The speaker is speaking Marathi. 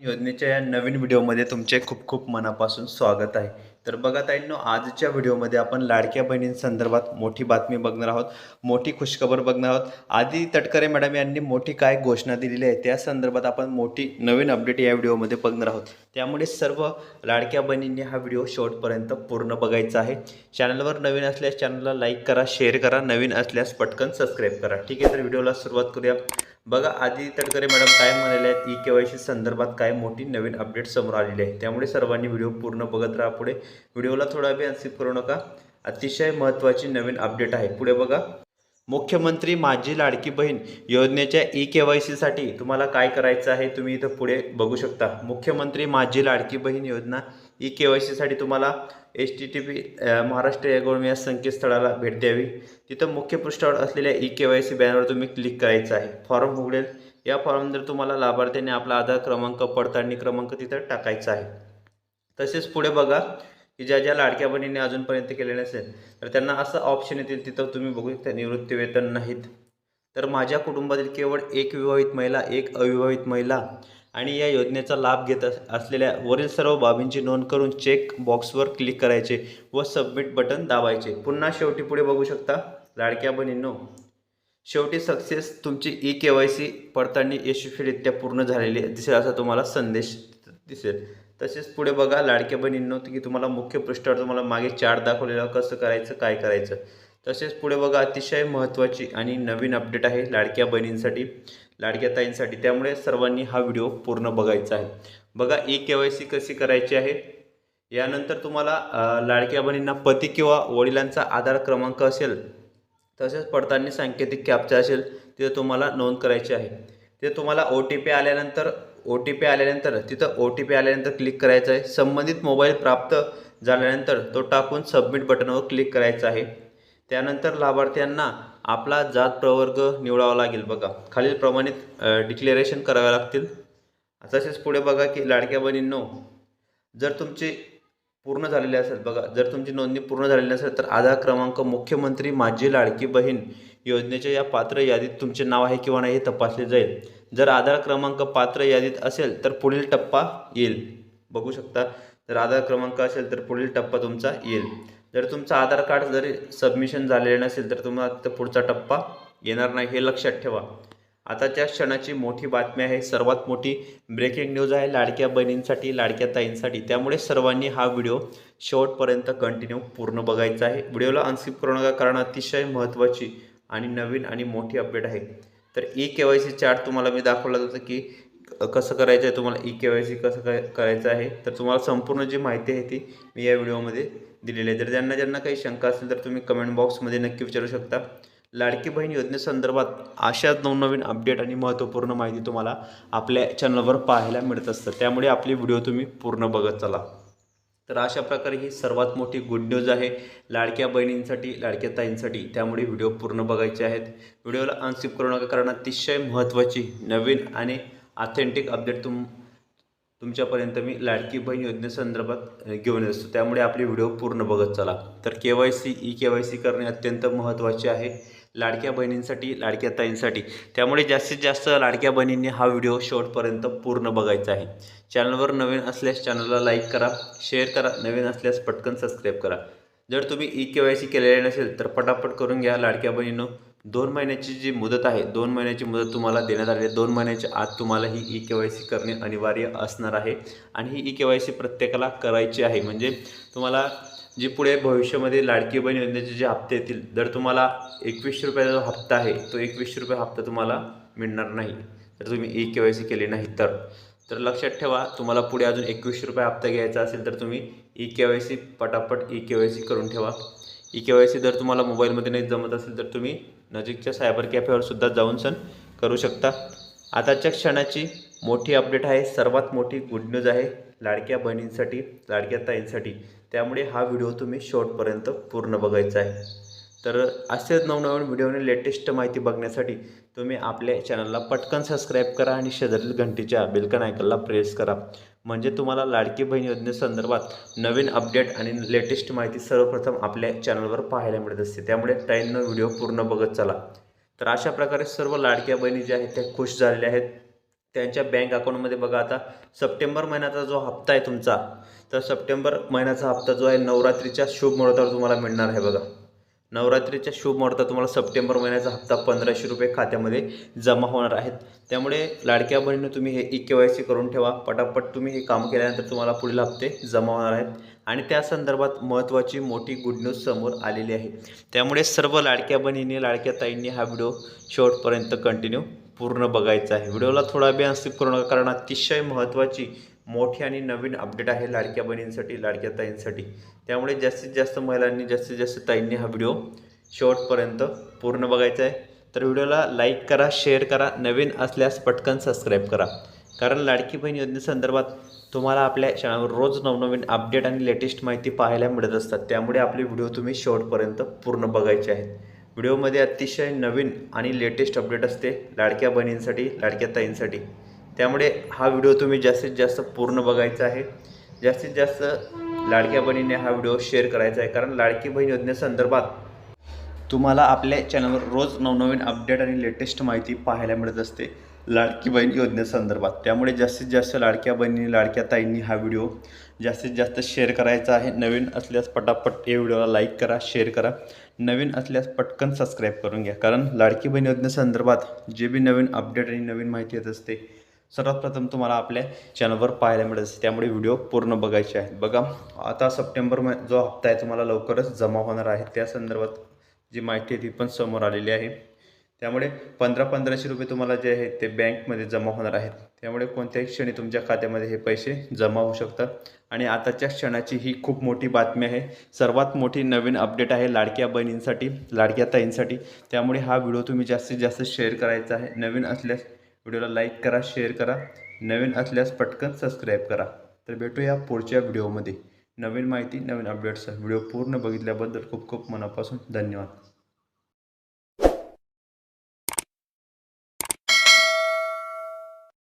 योजनेच्या या नवीन व्हिडिओमध्ये तुमचे खूप खूप मनापासून स्वागत आहे. तर बघा ताईंनो आजच्या व्हिडिओमध्ये आपण लाडक्या बहिणींसंदर्भात मोठी बातमी बघणार आहोत मोठी खुशखबर बघणार आहोत. आधी तटकरे मॅडम यांनी मोठी काय घोषणा दिलेली आहे त्या संदर्भात आपण मोठी नवीन अपडेट या व्हिडिओमध्ये बघणार आहोत. त्यामुळे सर्व लाडक्या बहिणींनी हा व्हिडिओ शेवटपर्यंत पूर्ण बघायचा आहे. चॅनलवर नवीन असल्यास चॅनलला लाईक करा शेअर करा नवीन असल्यास पटकन सबस्क्राईब करा. ठीक आहे तर व्हिडिओला सुरुवात करूया. बघा आधी तटकरे मॅडम काय म्हणाले आहेत ई के वाय सी संदर्भात काय मोठी नवीन अपडेट समोर आलेली आहे. त्यामुळे सर्वांनी व्हिडिओ पूर्ण बघत राहा पुढे. व्हिडिओला थोडा वेळ अनसिप करू नका. अतिशय महत्त्वाची नवीन अपडेट आहे. पुढे बघा. मुख्यमंत्री माझी लाडकी बहीण योजनेच्या ई के वाय सीसाठी तुम्हाला काय करायचं आहे तुम्ही इथं पुढे बघू शकता. मुख्यमंत्री माझी लाडकी बहीण योजना ई के वाय सीसाठी तुम्हाला H T T P Maharashtra एगोळमी या संकेतस्थळाला भेट द्यावी. तिथं मुख्य पृष्ठावर असलेल्या ई के वाय सी बॅनरवर तुम्ही क्लिक करायचं आहे. फॉर्म उघडेल. या फॉर्मनंतर तुम्हाला लाभार्थ्याने आपला आधार क्रमांक पडताळणी क्रमांक तिथं टाकायचा आहे. तसेच पुढे बघा की ज्या ज्या लाडक्या बहिणींनी अजूनपर्यंत केले नसेल तर त्यांना असं ऑप्शन येतील तिथं तुम्ही बघू शकता निवृत्ती वेतन नाहीत. तर माझ्या कुटुंबातील केवळ एक विवाहित महिला एक अविवाहित महिला आणि या योजनेचा लाभ घेत असलेल्या वरील सर्व बाबींची नोंद करून चेक बॉक्सवर क्लिक करायचे व सबमिट बटन दाबायचे. पुन्हा शेवटी पुढे बघू शकता. लाडक्या बहिणींनो शेवटी सक्सेस तुमची ई के वाय सी पडताळणी यशस्वीरित्या पूर्ण झालेली दिसेल असा तुम्हाला संदेश दिसेल. तसेच पुढे बघा लाडक्या बहिणींनो की तुम्हाला मुख्य पृष्ठावर तुम्हाला मागे चार्ट दाखवलेला कसं करायचं काय करायचं. तसेच पुढे बघा अतिशय महत्त्वाची आणि नवीन अपडेट आहे लाडक्या बहिणींसाठी. लाडक्या ताईंसाठी. त्यामुळे सर्वांनी हा व्हिडिओ पूर्ण बघायचा आहे. बघा ई के वाय सी कशी करायची आहे? यानंतर तुम्हाला लाडक्या बहिणींना पती किंवा वडिलांचा आधार क्रमांक असेल तसेच पडताळणी सांकेतिक कॅप्चा असेल तिथं तुम्हाला नोंद करायची आहे. ते तुम्हाला ओ टी पी आल्यानंतर ओ टी पी आल्यानंतर तिथं ओ टी पी आल्यानंतर क्लिक करायचं आहे. संबंधित मोबाईल प्राप्त झाल्यानंतर तो टाकून सबमिट बटनवर क्लिक करायचा आहे. त्यानंतर लाभार्थ्यांना आपला जात प्रवर्ग निवडावा लागेल बघा. खालील प्रमाणित डिक्लेरेशन करावे लागतील. तसेच पुढे बघा की लाडक्या बहिणींनो जर तुमची पूर्ण झालेली असेल बघा जर तुमची नोंदणी पूर्ण झालेली असेल तर आधार क्रमांक मुख्यमंत्री माझी लाडकी बहीण योजनेच्या या पात्र यादीत तुमचे नाव आहे किंवा नाही हे तपासले जाईल. जर आधार क्रमांक पात्र यादीत असेल तर पुढील टप्पा येईल. बघू शकता. जर आधार क्रमांक असेल तर पुढील टप्पा तुमचा येईल. जर तुमचं आधार कार्ड जरी सबमिशन झालेलं नसेल तर तुम्हाला तिथं पुढचा टप्पा येणार नाही हे लक्षात ठेवा. आताच्या क्षणाची मोठी बातमी आहे सर्वात मोठी ब्रेकिंग न्यूज आहे लाडक्या बहिणींसाठी लाडक्या ताईंसाठी. त्यामुळे सर्वांनी हा व्हिडिओ शेवटपर्यंत कंटिन्यू पूर्ण बघायचा आहे. व्हिडिओला अनस्किप करू नका कारण अतिशय महत्त्वाची आणि नवीन आणि मोठी अपडेट आहे. तर E K Y C chart तुम्हाला मी दाखवलं होतं की कसं करायचं आहे तुम्हाला ई के वाय सी कसं काय करायचं आहे. तर तुम्हाला संपूर्ण जी माहिती आहे ती मी या व्हिडिओमध्ये दिलेली आहे जर ज्यांना ज्यांना काही शंका असेल तर तुम्ही कमेंट बॉक्समध्ये नक्की विचारू शकता. लाडकी बहीण योजनेसंदर्भात अशाच नवनवीन अपडेट आणि महत्त्वपूर्ण माहिती तुम्हाला आपल्या चॅनलवर पाहायला मिळत असतं. त्यामुळे आपली व्हिडिओ तुम्ही पूर्ण बघत चला. तर अशा प्रकारे ही सर्वात मोठी गुड न्यूज आहे लाडक्या बहिणींसाठी लाडक्या ताईंसाठी. त्यामुळे व्हिडिओ पूर्ण बघायचे आहेत. व्हिडिओला अनस्किप करू नका कारण अतिशय महत्त्वाची नवीन आणि ऑथेंटिक अपडेट तुम तुमच्यापर्यंत मी लाडकी बहीण योजनेसंदर्भात घेऊन येत असतो. त्यामुळे आपले व्हिडिओ पूर्ण बघत चला. तर K Y C E K Y C करणे अत्यंत महत्त्वाचे आहे. लाडक्या बहिणींसाठी लाडक्या ताईंसाठी. त्यामुळे जास्तीत जास्त लाडक्या बहिणींनी हा व्हिडिओ शेवटपर्यंत पूर्ण बघायचा आहे. चॅनलवर नवीन असल्यास चॅनलला लाईक करा शेअर करा नवीन असल्यास पटकन सबस्क्राईब करा. जर तुम्ही ई के वाय सी केलेले नसेल तर पटापट करून घ्या लाडक्या बहिणीनं. दोन महिन्याची जी मुदत आहे दोन महिन्याची मुदत तुम्हाला देण्यात आली आहे. दोन महिन्याच्या आत तुम्हाला ही ई के वाय सी करणे अनिवार्य असणार आहे. आणि ही ई के वाय सी प्रत्येकाला करायची आहे. म्हणजे तुम्हाला जी पुढे भविष्यामध्ये लाडकी बहीण योजनेचे जे हप्ते येतील जर तुम्हाला एकवीसशे रुपयाचा जो हप्ता आहे तो एकवीसशे रुपये हप्ता तुम्हाला मिळणार नाही. जर तुम्ही ई के वाय सी केली नाही तर. तर लक्षात ठेवा तुम्हाला पुढे अजून एकवीसशे रुपये हप्ता घ्यायचा असेल तर तुम्ही ई के वाय सी पटापट ई के वाय सी करून ठेवा. ई के वाय सी जर तुम्हाला मोबाईलमध्ये नाही जमत असेल तर तुम्ही नजीकच्या सायबर कॅफेवर सुद्धा जाऊन सण करू शकता. आताच्या क्षणाची मोठी अपडेट आहे. सर्वात मोठी गुड न्यूज आहे लाडक्या बहिणींसाठी लाडक्या ताईंसाठी. त्यामुळे हा व्हिडिओ तुम्ही शेवटपर्यंत पूर्ण बघायचा आहे. तर असेच नवनवीन व्हिडिओने लेटेस्ट माहिती बघण्यासाठी तुम्ही आपल्या चॅनलला पटकन सबस्क्राईब करा आणि शेजारील घंटीच्या बेलकन आयकनला प्रेस करा. म्हणजे तुम्हाला लाडकी बहीण योजनेसंदर्भात नवीन अपडेट आणि लेटेस्ट माहिती सर्वप्रथम आपल्या चॅनलवर पाहायला मिळत असते. त्यामुळे टाईमनं व्हिडिओ पूर्ण बघत चला. तर अशा प्रकारे सर्व लाडक्या बहिणी ज्या आहेत त्या खुश झालेल्या आहेत. त्यांच्या बँक अकाउंटमध्ये बघा आता सप्टेंबर महिन्याचा जो हप्ता आहे तुमचा तर सप्टेंबर महिन्याचा हप्ता जो आहे नवरात्रीच्या शुभ मुहूर्तावर तुम्हाला मिळणार आहे बघा. नवरात्रीच्या शुभ मुहूर्तात तुम्हाला सप्टेंबर महिन्याचा हप्ता पंधराशे रुपये खात्यामध्ये जमा होणार आहेत. त्यामुळे लाडक्या बहिणीनं तुम्ही हे ई के वाय सी करून ठेवा. पटापट तुम्ही हे काम केल्यानंतर तुम्हाला पुढील हप्ते जमा होणार आहेत. आणि त्या संदर्भात महत्त्वाची मोठी गुड न्यूज समोर आलेली आहे. त्यामुळे सर्व लाडक्या बहिणींनी लाडक्या ताईंनी हा व्हिडिओ शेवटपर्यंत कंटिन्यू पूर्ण बघायचा आहे. व्हिडिओला थोडा वेळ स्किप करू नका कारण अतिशय महत्त्वाची मोठी आणि नवीन अपडेट आहे लाडक्या बहिणींसाठी लाडक्या ताईंसाठी. त्यामुळे जास्तीत जास्त महिलांनी जास्तीत जास्त ताईंनी हा व्हिडिओ शेवटपर्यंत पूर्ण बघायचा आहे. तर व्हिडिओला लाईक करा शेअर करा नवीन असल्यास पटकन सबस्क्राईब करा. कारण लाडकी बहीण योजनेसंदर्भात तुम्हाला आपल्या चॅनलवर रोज नवनवीन अपडेट आणि लेटेस्ट माहिती पाहायला मिळत असतात. त्यामुळे आपले व्हिडिओ तुम्ही शेवटपर्यंत पूर्ण बघायचे आहेत. व्हिडिओमध्ये अतिशय नवीन आणि लेटेस्ट अपडेट असते लाडक्या बहिणींसाठी लाडक्या ताईंसाठी. त्यामुळे हा व्हिडिओ तुम्ही जास्तीत जास्त पूर्ण बघायचा आहे. जास्तीत जास्त लाडक्या बहिणीने हा व्हिडिओ शेअर करायचा आहे. कारण लाडकी बहीण योजनेसंदर्भात तुम्हाला आपल्या चॅनलवर रोज नवनवीन अपडेट आणि लेटेस्ट माहिती पाहायला मिळत असते लाडकी बहीण योजनेसंदर्भात त्यामुळे जास्तीत जास्त लाडक्या बहिणी लाडक्या ताईंनी हा व्हिडिओ जास्तीत जास्त शेअर करायचा आहे. नवीन असल्यास पटापट या व्हिडिओला लाईक करा शेअर करा. नवीन असल्यास पटकन सबस्क्राईब करून घ्या. कारण लाडकी बहीण योजनेसंदर्भात जे बी नवीन अपडेट आणि नवीन माहिती येत असते सर्वात प्रथम तुम्हाला आपल्या चॅनलवर पाहायला मिळत असते त्यामुळे व्हिडिओ पूर्ण बघायचे आहेत. बघा आता सप्टेंबर म जो हप्ता आहे तुम्हाला लवकरच जमा होणार आहे. त्या संदर्भात जी माहिती आहे ती पण समोर आलेली आहे. त्यामुळे पंधरा पंधराशे रुपये तुम्हाला जे आहे ते बँकमध्ये जमा होणार आहेत. त्यामुळे कोणत्याही क्षणी तुमच्या खात्यामध्ये हे पैसे जमा होऊ शकतात. आणि आताच्या क्षणाची ही खूप मोठी बातमी आहे. सर्वात मोठी नवीन अपडेट आहे लाडक्या बहिणींसाठी लाडक्या ताईंसाठी. त्यामुळे हा व्हिडिओ तुम्ही जास्तीत जास्त शेअर करायचा आहे. नवीन असल्यास व्हिडिओला लाईक करा शेअर करा. नवीन असल्यास पटकन सबस्क्राईब करा. तर भेटूया पुढच्या व्हिडिओमध्ये. नवीन माहिती नवीन अपडेट्स व्हिडिओ पूर्ण बघितल्याबद्दल खूप खूप मनापासून धन्यवाद.